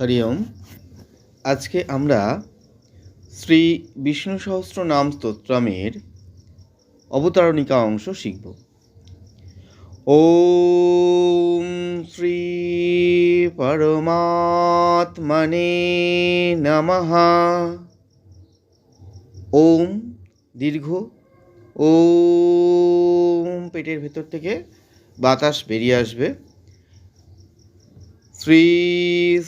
হরি ওম। আজকে আমরা শ্রী বিষ্ণু সহস্র নাম স্তোত্রমের অবতারণিকা অংশ শিখব। ওম শ্রী পরমাত্মনে নমঃ। ওম দীর্ঘ। ওম পেটের ভেতর থেকে বাতাস বেরিয়ে আসবে। শ্রী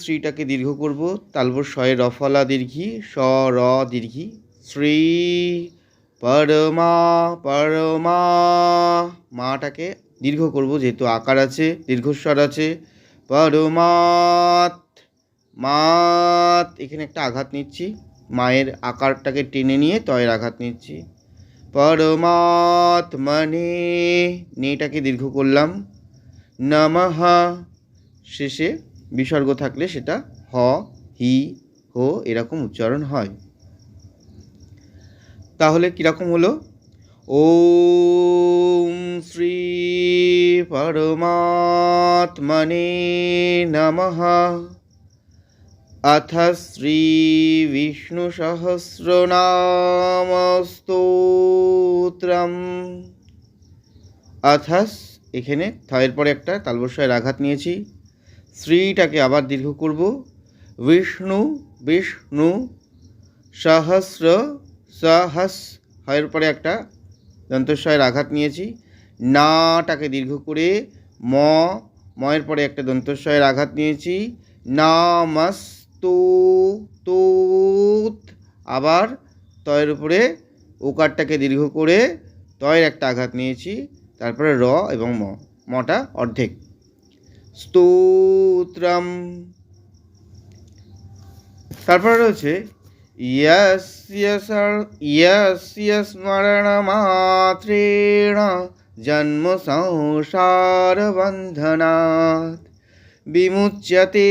শ্রীটাকে দীর্ঘ করব। তালবর শয়ে রফলা দীর্ঘি, স র দীর্ঘি। শ্রী পরমা পরমা। মাটাকে দীর্ঘ করব যেহেতু আকার আছে, দীর্ঘস্বর আছে। পরমাত মাত এখানে একটা আঘাত নিচ্ছি। মায়ের আকারটাকে টেনে নিয়ে তয়ের আঘাত নিচ্ছি। পরমাত মানে। নেটাকে দীর্ঘ করলাম। নমহা শেষে বিসর্গ থাকলে সেটা হ, হি, হো এরকম উচ্চারণ হয়। তাহলে কীরকম হলো? ওম শ্রী পরমাত্মনে নমঃ। अथ শ্রীবিষ্ণুসহস্রনামস্তোত্রম অথাস এখানে থয়ের পরে একটা তালবস্যের আঘাত নিয়েছি। শ্রীটাকে আবার দীর্ঘ করব। বিষ্ণু বিষ্ণু, সহস্র, সহস হয়ের পরে একটা দন্তস্বয়ের আঘাত নিয়েছি। নাটাকে দীর্ঘ করে ম ময়ের পরে একটা দন্তস্বয়ের আঘাত নিয়েছি। নামস্তু তুত আবার তয়ের উপরে ওকারটাকে দীর্ঘ করে তয়ের একটা আঘাত নিয়েছি। তারপরে র এবং ম। মটা অর্ধেক। স্তোত্রম। তারপরে রয়েছে স্মরণ মাত্রেণ জন্ম সংসার বন্ধনাথ বিমুচ্যতে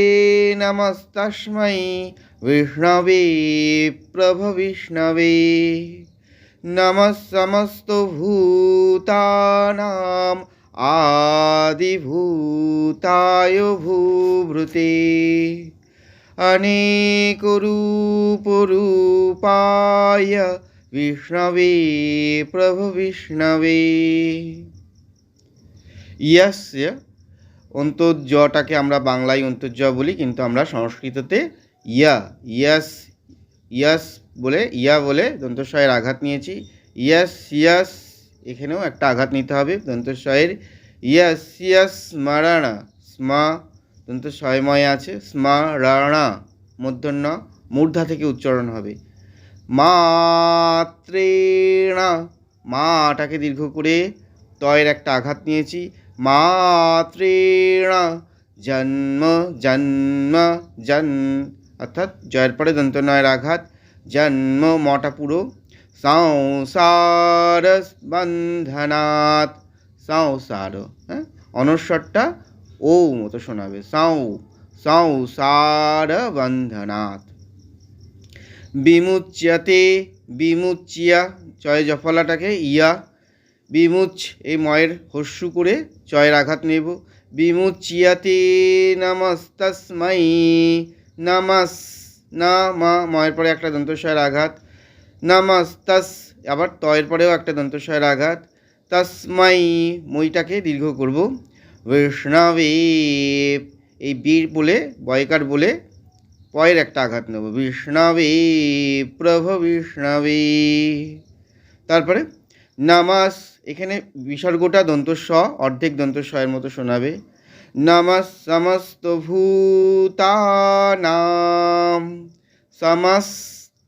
নমস্তস্মৈ বিষ্ণবে প্রভবিষ্ণবে। নমঃ সমস্ত ভূতানাম आदिभूताय भूभृते अनेकरूपरूपाय विष्णवे প্রভবিষ্ণবে ইয়াস্য অন্তর্জটাকে আমরা বাংলায় অন্তর্জ বলি কিন্তু আমরা সংস্কৃততে ইয়া ইয়াস ইয়াস বলে ইয়া বলে দন্তস্বয়ের আঘাত নিয়েছি ইয়াস ইয়াস এখানেও একটা আঘাত নিতে হবে। দন্তস্বয়ের ইয়াস ইয়াস স্মরণ স্মা দন্ত আছে, স্মা রাণা মূর্ধন্য মূর্ধা থেকে উচ্চারণ হবে। মাত্রেণা মাটাকে দীর্ঘ করে তয়ের একটা আঘাত নিয়েছি। মাত্রেণা জন্ম জন্ম জন অর্থাৎ জয়ের পরে দন্ত নয়ের আঘাত, জন্ম, মটা পুরো সংসার বন্ধনাৎ সংসার হ্যাঁ? অনস্বরটা ও মতো শোনাবে। সাউ সংসার বন্ধনাথ বিমুচ্যতে, বিমুচ্চিয়া, চয় জফলাটাকে ইয়া। বিমুচ এই ময়ের হস্যু করে চয়ের আঘাত নেব। বিমুচ্চিয়াতে নমস্তস্মাই নমস, না মা, ময়ের পরে একটা দন্তস্বয়ের আঘাত। নমস্তস আবার তয়ের পরেও একটা দন্তস্বয়ের আঘাত। তস্মাই মইটাকে দীর্ঘ করব। বৈষ্ণবে, এই বীর বলে, বয়কার বলে পয়ের একটা আঘাত নেব। বিষ্ণবে, প্রভ বিষ্ণবে। তারপরে নামাজ এখানে বিসর্গটা দন্তস্ব, অর্ধেক দন্তস্বয়ের মতো শোনাবে। নামাজ সমস্ত ভূতানাম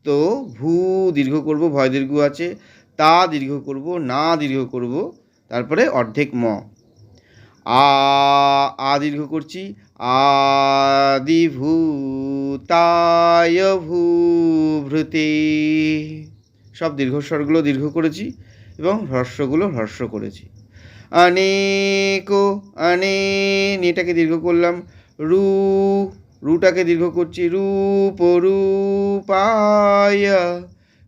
সমস্ত ভূ দীর্ঘ করব, ভয় দীর্ঘ আছে, তা দীর্ঘ করব, না দীর্ঘ করব, তারপরে অর্ধেক ম। আ আ দীর্ঘ করছি আদিভূতায় ভূভৃতে সব দীর্ঘস্বরগুলো দীর্ঘ করেছি এবং হ্রস্বগুলো হ্রস্ব করেছি। অনেক অনে নেটাকে দীর্ঘ করলাম, রু রুটাকে দীর্ঘ করছি। রূপ রূপায়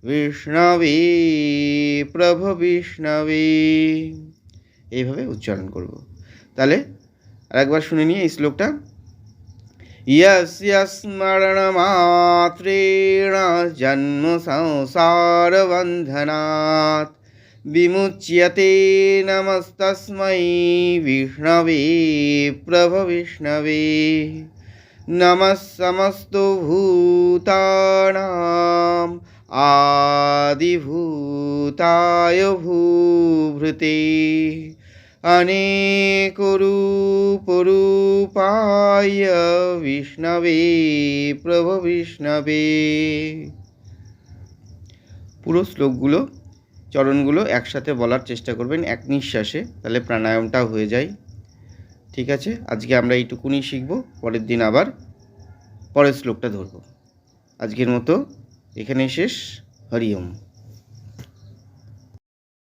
বিষ্ণবে, প্রভ বিষ্ণবে। এইভাবে উচ্চারণ করব। তাহলে আরেকবার শুনে নিয়ে এই শ্লোকটা। স্মরণ স্মরণমাত্রেণ জন্ম সংসার বন্ধনাত বিমুচ্যতে নমস্তস্मै বিষ্ণবে, প্রভ বিষ্ণবে। नमः समस्तु भूतानाम् आदिभूताय भूभृते अनेकरूपरूपाय विष्णवे প্রভবিষ্ণবে পুরো শ্লোকগুলো চরণগুলো একসাথে বলার চেষ্টা করবেন এক নিঃশ্বাসে তাহলে প্রাণায়ামটাও হয়ে যায় ঠিক আছে? আজকে আমরা এইটুকুনি শিখব, পরের দিন আবার পরের শ্লোকটা ধরব। আজকের মতো এখানে শেষ। হরি ওম।